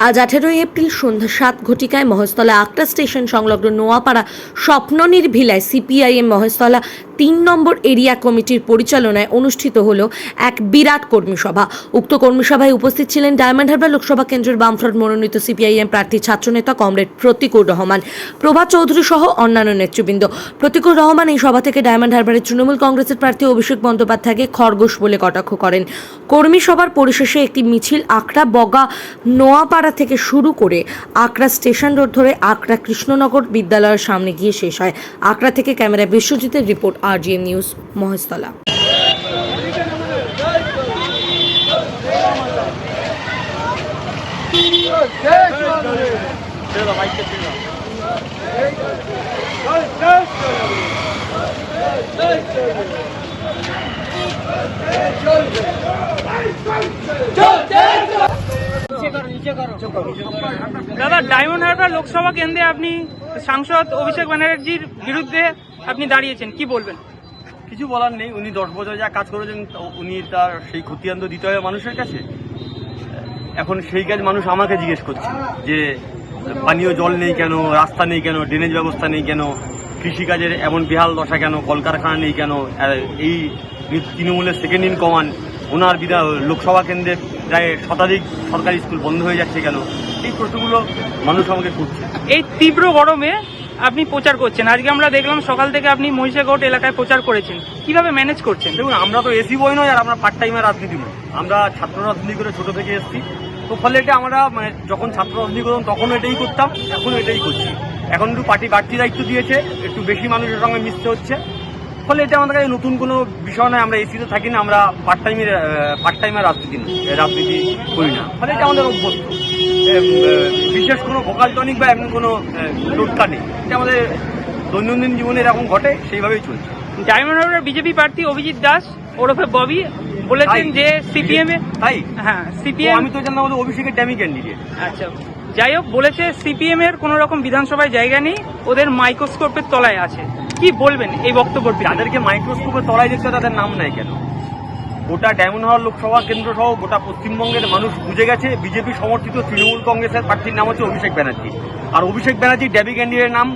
আজ আঠেরোই এপ্রিল সন্ধ্যা সাত ঘটিকায় মহেশতলা আক্রা স্টেশন সংলগ্ন নোয়াপাড়া স্বপ্ননির্ভিলায় সিপিআইএম মহেশতলা তিন নম্বর এরিয়া কমিটির পরিচালনায় অনুষ্ঠিত হলো এক বিরাট কর্মীসভা উক্ত কর্মীসভায় উপস্থিত ছিলেন ডায়মন্ড হারবার লোকসভা কেন্দ্রের বামফ্রন্ট মনোনীত সিপিআইএম প্রার্থী ছাত্রনেতা কমরেড প্রতিকুর রহমান প্রভাত চৌধুরী সহ অন্যান্য নেতৃবৃন্দ। প্রতিকুর রহমান এই সভা থেকে ডায়মন্ড হারবারের তৃণমূল কংগ্রেসের প্রার্থী অভিষেক বন্দ্যোপাধ্যায়কে খরগোশ বলে কটাক্ষ করেন। কর্মী সভার পরিশেষে একটি মিছিল আকরা বগা, নোয়াপাড়া থেকে শুরু করে আকরা স্টেশন রোড ধরে আকরা কৃষ্ণনগর বিদ্যালয়ের সামনে গিয়ে শেষ হয়। আকরা থেকে ক্যামেরা বিশ্বজিতের রিপোর্ট আরজিএম নিউজ, মহেশতলা। দাদা, ডায়মন্ড হারবার লোকসভা কেন্দ্রে আপনি সাংসদ অভিষেক ব্যানার্জির বিরুদ্ধে আপনি দাঁড়িয়েছেন, কি বলবেন? কিছু বলার নেই। উনি দশ বছর যা কাজ করেছেন উনি তার সেই খতিয়ান তো দিতে হবে মানুষের কাছে। এখন সেই কাজ মানুষ আমাকে জিজ্ঞেস করছে যে, পানীয় জল নেই কেন, রাস্তা নেই কেন ড্রেনেজ ব্যবস্থা নেই কেন, কৃষিকাজের এমন বেহাল দশা কেন, কলকারখানা নেই কেন এই তৃণমূলের সেকেন্ড ইন কমান্ড ওনার বিধা লোকসভা কেন্দ্রে প্রায় শতাধিক সরকারি স্কুল বন্ধ হয়ে যাচ্ছে কেন? এই প্রশ্নগুলো মানুষ আমাকে করছে। এই তীব্র গরমে আপনি প্রচার করছেন। আজকে আমরা দেখলাম সকাল থেকে আপনি মহিষাগড় এলাকায় প্রচার করেছেন। কীভাবে ম্যানেজ করছেন? দেখুন, আমরা তো এসি বই নয় আর আমরা পার্ট টাইমে রাজনীতি নয়। আমরা ছাত্র রাজনীতি করে ছোট থেকে এসেছি। তো ফলে এটা আমরা মানে যখন ছাত্র রাজনীতি করতাম, তখন এটাই করতাম, এখন এটাই করছি। এখন একটু পার্টি বাড়তি দায়িত্ব দিয়েছে, একটু বেশি মানুষের সঙ্গে মিশতে হচ্ছে। ফলে এটা আমাদের কাছে নতুন কোনো বিষয় নয় আমরা এসিতে থাকি না আমরা পার্ট টাইমের পার্ট টাইমের রাজনীতি রাজনীতি করি না। ফলে এটা আমাদের অভ্যস্ত। বিশেষ কোনো ভোকাল টনিক বা এমন কোনো টোটকা নেই। এটা আমাদের দৈনন্দিন জীবনে এরকম ঘটে সেইভাবেই চলছে। ডায়মন্ড বিজেপি প্রার্থী অভিজিৎ দাস ওরফে ববি বলেছেন যে সিপিএম এ তাই? হ্যাঁ সিপিএম আমি তো জানলাম আমাদের অভিষেকের ড্যামি ক্যান্ডিডেট আচ্ছা যাই হোক বলেছে সিপিএম এর কোন রকম বিধানসভায় জায়গা নেই ওদের মাইক্রোস্কোপের তলায় আছে। কি বলবেন এই বক্তব্যটি? যাদেরকে মাইক্রোস্কোপে তলায় হয়, তাদের নাম নাই কেন? গোটা ডায়মন্ড হাওয়ার লোকসভা কেন্দ্র সহ গোটা পশ্চিমবঙ্গের মানুষ বুঝে গেছে, বিজেপি সমর্থিত তৃণমূল কংগ্রেসের প্রার্থীর নাম হচ্ছে অভিষেক ব্যানার্জি। আর অভিষেক ব্যানার্জি ড্যাবি ক্যান্ডিডেটের নাম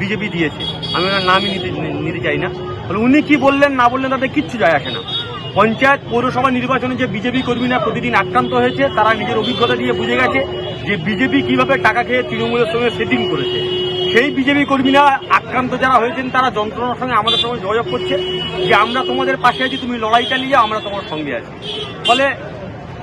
বিজেপি দিয়েছে। আমি ওনার নামই নিতে নিতে চাই না। তাহলে উনি কি বললেন, না বললেন তাদের কিচ্ছু যায় আসে না। পঞ্চায়েত পৌরসভা নির্বাচনে যে বিজেপি কর্মীরা প্রতিদিন আক্রান্ত হয়েছে, তারা নিজের অভিজ্ঞতা দিয়ে বুঝে গেছে যে বিজেপি কীভাবে টাকা খেয়ে তৃণমূলের সঙ্গে সেটিং করেছে। সেই বিজেপি কর্মীরা আক্রান্ত যারা হয়েছেন তারা যন্ত্রণার সঙ্গে আমাদের সঙ্গে যোগাযোগ করছে যে আমরা তোমাদের পাশে আছি তুমি লড়াই চালিয়ে আমরা তোমার সঙ্গে আছি। ফলে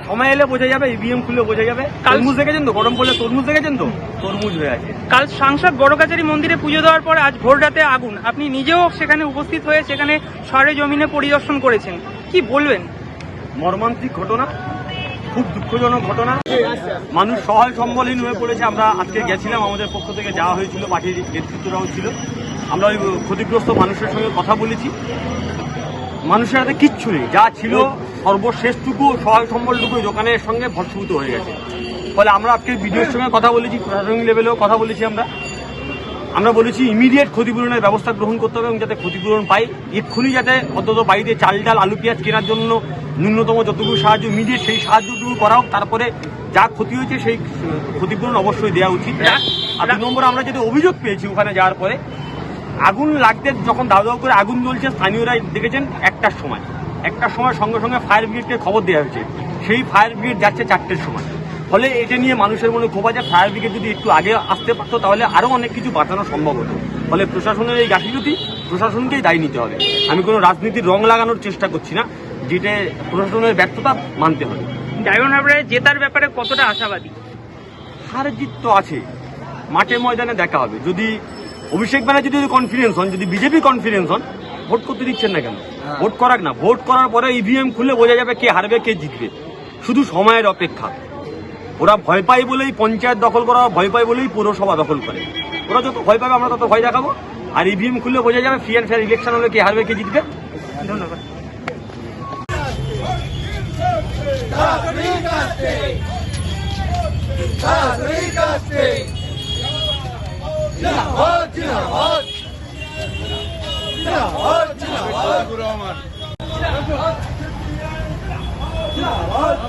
সময় এলে বোঝা যাবে ইভিএম খুলে বোঝা যাবে। তরমুজ দেখেছেন তো? গরম পড়লে তরমুজ দেখেছেন তো? তরমুজ হয়ে আছে। কাল সাংসদ বড়কাচারী মন্দিরে পুজো দেওয়ার পর আজ ভোর রাতে আগুন। আপনি নিজেও সেখানে উপস্থিত হয়ে সেখানে সরে জমিনে পরিদর্শন করেছেন। কি বলবেন? মর্মান্তিক ঘটনা। খুব দুঃখজনক ঘটনা। মানুষ সহায় সম্বলহীন হয়ে পড়েছে। আমরা আজকে গেছিলাম, আমাদের পক্ষ থেকে যাওয়া হয়েছিল পার্টির নেতৃত্বরাও ছিল। আমরা ওই ক্ষতিগ্রস্ত মানুষের সঙ্গে কথা বলেছি। মানুষের হাতে কিচ্ছু নেই। যা ছিল সর্বশেষটুকু, সহায় সম্বলটুকু দোকানের সঙ্গে ভস্মীভূত হয়ে গেছে। ফলে আমরা আজকে বিডিওর সঙ্গে কথা বলেছি, প্রশাসনিক লেভেলেও কথা বলেছি আমরা। আমরা বলেছি ইমিডিয়েট ক্ষতিপূরণের ব্যবস্থা গ্রহণ করতে হবে এবং যাতে ক্ষতিপূরণ পাই। এক্ষুনি যাতে অন্তত বাড়িতে চাল ডাল আলু পেঁয়াজ কেনার জন্য ন্যূনতম যতটুকু সাহায্য ইমিডিয়েট সেই সাহায্যটুকু করা হোক তারপরে যা ক্ষতি হয়েছে সেই ক্ষতিপূরণ অবশ্যই দেওয়া উচিত। আর দু নম্বর আমরা যেটা অভিযোগ পেয়েছি ওখানে যাওয়ার পরে আগুন লাগতে যখন দাও দাও করে আগুন জ্বলছে স্থানীয়রা দেখেছেন একটার সময়। একটার সময় সঙ্গে সঙ্গে ফায়ার ব্রিগেডকে খবর দেওয়া হয়েছে। সেই ফায়ার ব্রিগেড যাচ্ছে চারটের সময়। ফলে এটা নিয়ে মানুষের মনে ক্ষোভ আছে। ফায়ার ব্রিগেড যদি একটু আগে আসতে পারতো তাহলে আরও অনেক কিছু বাঁচানো সম্ভব হতো। ফলে প্রশাসনের এই গাফিলতি প্রশাসনকেই দায়ী নিতে হবে। আমি কোনো রাজনীতির রং লাগানোর চেষ্টা করছি না যেটা প্রশাসনের ব্যর্থতা মানতে হবে। ডায়মন্ড হারবারে জেতার ব্যাপারে কতটা আশাবাদী? হার জিত তো আছে। মাঠে ময়দানে দেখা হবে। যদি অভিষেক ব্যানার্জি যদি কনফিডেন্স হন যদি বিজেপি কনফিডেন্স হন ভোট করতে দিচ্ছেন না কেন? ভোট করাক না। ভোট করার পরে ইভিএম খুলে বোঝা যাবে কে হারবে কে জিতবে। শুধু সময়ের অপেক্ষা। ওরা ভয় পায় বলেই পঞ্চায়েত দখল করা ভয় পায় বলেই পৌরসভা দখল করে। ওরা যত ভয় পাবে আমরা তত ভয় দেখাবো। আর ইভিএম খুলে বোঝা যাবে ফ্রি অ্যান্ড ফেয়ার ইলেকশন হলে কে হারবে কে জিতবে। ধন্যবাদ। জিন্দাবাদ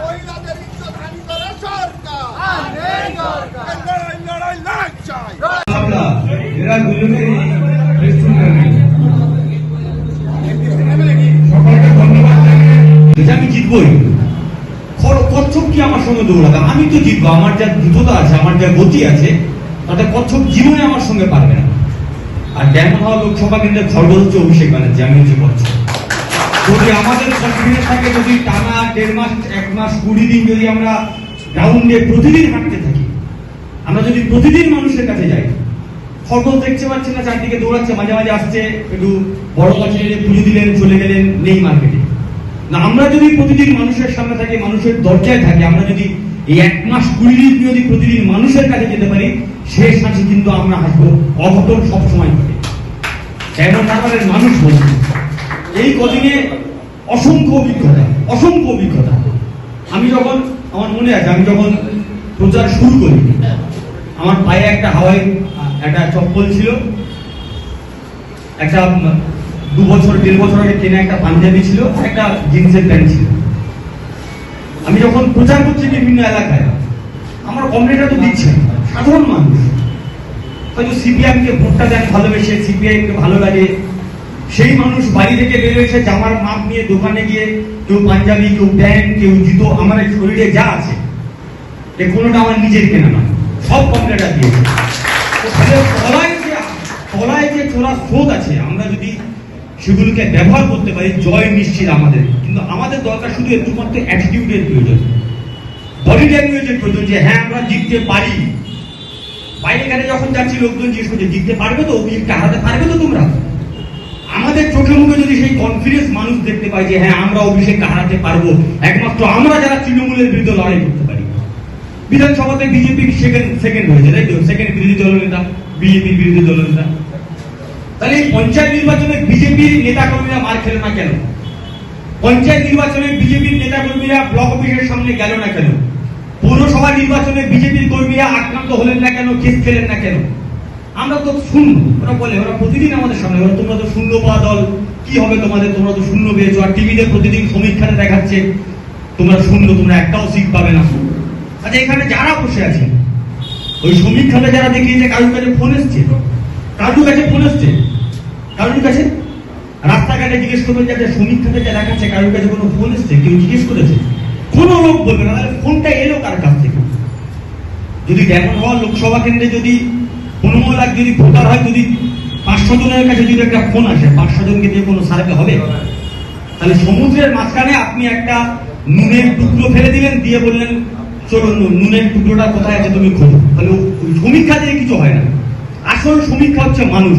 মহিলাদের ইজ্জত হানি করা সরকার চাই আমি জিতবই কচ্ছপ কি আমার সঙ্গে দৌড়াবে আমি তো জিতবো আমার যা দ্রুততা আছে আমার যা গতি আছে তাতে কচ্ছপ জীবনে আমার সঙ্গে পারবে না আর কেমন হওয়া লোকসভা কেন্দ্রের খর্ব হচ্ছে অভিষেক ব্যানার্জি আমি হচ্ছে কচ্ছপ যদি আমাদের থাকে যদি টানা দেড় মাস, এক মাস, কুড়ি দিন যদি আমরা গ্রাউন্ডে প্রতিদিন হাঁটতে আমরা যদি প্রতিদিন মানুষের কাছে যাই খবর দেখতে পাচ্ছি না, চারদিকে দৌড়াচ্ছে, মাঝে মাঝে আসছে, একটু বড় এনে পুজো দিলেন, চলে গেলেন, নেই মার্কেটে না, আমরা যদি প্রতিদিন মানুষের সামনে থাকি, মানুষের দরজায় থাকি, আমরা যদি এই এক মাস কুড়ি দিন যদি প্রতিদিন মানুষের কাছে যেতে পারি শেষ হাসি কিন্তু আমরা হাসবো, অঘটন সবসময় ঘটে। কেমন ব্যাপারের মানুষ বলছে এই কদিনে অসংখ্য অভিজ্ঞতা অসংখ্য অভিজ্ঞতা। আমি যখন, আমার মনে আছে, আমি যখন প্রচার শুরু করি আমার পায়ে একটা হাওয়াই, একটা চপ্পল ছিল। একটা দু বছর, দেড় বছর আগে কেনা একটা পাঞ্জাবি ছিল, একটা জিন্সের প্যান্ট ছিল। আমি যখন প্রচার করছি বিভিন্ন এলাকায়, আমার কমরেডরা তো দিচ্ছে সাধারণ মানুষ। হয়তো সিপিআইকে ভোটটা দেন ভালোবেসে সিপিআই কে ভালো লাগে। সেই মানুষ বাড়ি থেকে বেরোয়েছে জামার মাপ নিয়ে দোকানে গিয়ে কেউ পাঞ্জাবি, কেউ প্যান্ট, কেউ জুতো, আমার শরীরে যা আছে, এ কোনোটা আমার নিজের কেনা নয়। সব দিয়েছে তো তাহলে তলায় যে তলায় যে চোরা স্রোত আছে, আমরা যদি সেগুলোকে ব্যবহার করতে পারি, জয় নিশ্চিত আমাদের। কিন্তু আমাদের দরকার শুধু একটুমাত্র অ্যাটিটিউডের প্রয়োজন। বডি ল্যাঙ্গুয়েজের প্রয়োজন যে হ্যাঁ আমরা জিততে পারি। বাইরে ঘাটে যখন যাচ্ছি, লোকজন জিজ্ঞেস করছে, জিততে পারবে তো? অভিযোগটা হারাতে পারবে তো তোমরা? আমাদের চোখে মুখে যদি সেই কনফিডেন্স মানুষ দেখতে পায় যে হ্যাঁ আমরা অভিষেককে হারাতে পারব। একমাত্র আমরা যারা তৃণমূলের বিরুদ্ধে লড়াই করতে বিধানসভাতে বিজেপি সেকেন্ড সেকেন্ড হয়েছে, তাই তো? সেকেন্ড বিরোধী দলনেতা বিজেপির বিরোধী দলনেতা তাহলে এই পঞ্চায়েত নির্বাচনে বিজেপির নেতা কর্মীরা মার খেলে না কেন? পঞ্চায়েত নির্বাচনে বিজেপির নেতা কর্মীরা ব্লক অফিসের সামনে গেল না কেন? পৌরসভা নির্বাচনে বিজেপির কর্মীরা আক্রান্ত হলেন না কেন? কেস খেলেন না কেন? আমরা তো শূন্য ওরা বলে, ওরা প্রতিদিন আমাদের সামনে, ওরা তোমরা তো শূন্য পাওয়া দল, কি হবে তোমাদের? তোমরা তো শূন্য পেয়েছ, আর টিভিতে প্রতিদিন সমীক্ষাতে দেখাচ্ছে। তোমরা শূন্য তোমরা একটাও সিট পাবে না। আচ্ছা এখানে যারা বসে আছে ওই সমীক্ষাতে যারা দেখিয়েছে, কারুর কাছে ফোন এসছে? কারুর কাছে ফোন এসছে? কারুর কাছে? রাস্তাঘাটে জিজ্ঞেস করবেন যাতে সমীক্ষাতে যা দেখাচ্ছে, কারুর কাছে কোনো ফোন এসছে? কেউ জিজ্ঞেস করেছে? কোনো লোক বলবে না ফোনটা এলো কার কাছ থেকে? যদি ডেমন হওয়া লোকসভা কেন্দ্রে যদি পনেরো লাখ যদি ভোটার হয়, যদি পাঁচশো জনের কাছে যদি একটা ফোন আসে, পাঁচশো জনকে দিয়ে কোনো সার্ভে হবে? তাহলে সমুদ্রের মাঝখানে আপনি একটা নুনের টুকরো ফেলে দিলেন, দিয়ে বললেন চলো নুনের টুকরোটা কোথায় আছে, তুমি খোঁজো তাহলে সমীক্ষা দিয়ে কিছু হয় না। আসল সমীক্ষা হচ্ছে মানুষ।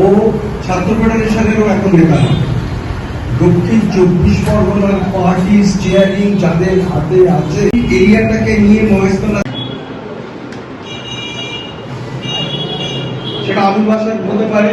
ও ছাত্র ফেডারেশনেরও এখন নেতা। দক্ষিণ চব্বিশ পরগনার পার্টি যাদের হাতে আছে এরিয়াটাকে নিয়ে মহেশতলা সেটা আবুল বাসার হতে পারে।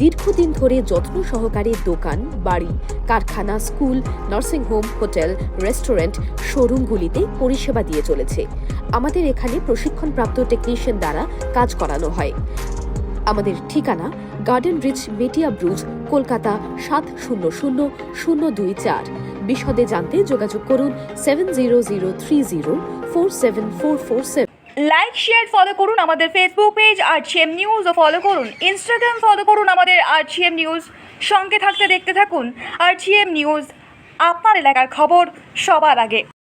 দীর্ঘদিন ধরে যত্ন সহকারে দোকান, বাড়ি, কারখানা, school nursing home hotel, restaurant, শোরুমগুলিতে পরিষেবা দিয়ে চলেছে। আমাদের এখানে প্রশিক্ষণপ্রাপ্ত টেকনিশিয়ান দ্বারা কাজ করানো হয়। আমাদের ঠিকানা garden rich Metiabruz, Kolkata সাত শূন্য শূন্য শূন্য দুই চার। বিশদে জানতে যোগাযোগ করুন seven zero zero three zero four seven four four seven. Like share follow করুন আমাদের ফেসবুক পেজ আর আরছিএম নিউজ নিউজও ফলো করুন। ইনস্টাগ্রাম ফলো করুন আমাদের আর সিএম নিউজ সঙ্গে থাকতে দেখতে থাকুন আর সিএম নিউজ আপনার এলাকার খবর সবার আগে।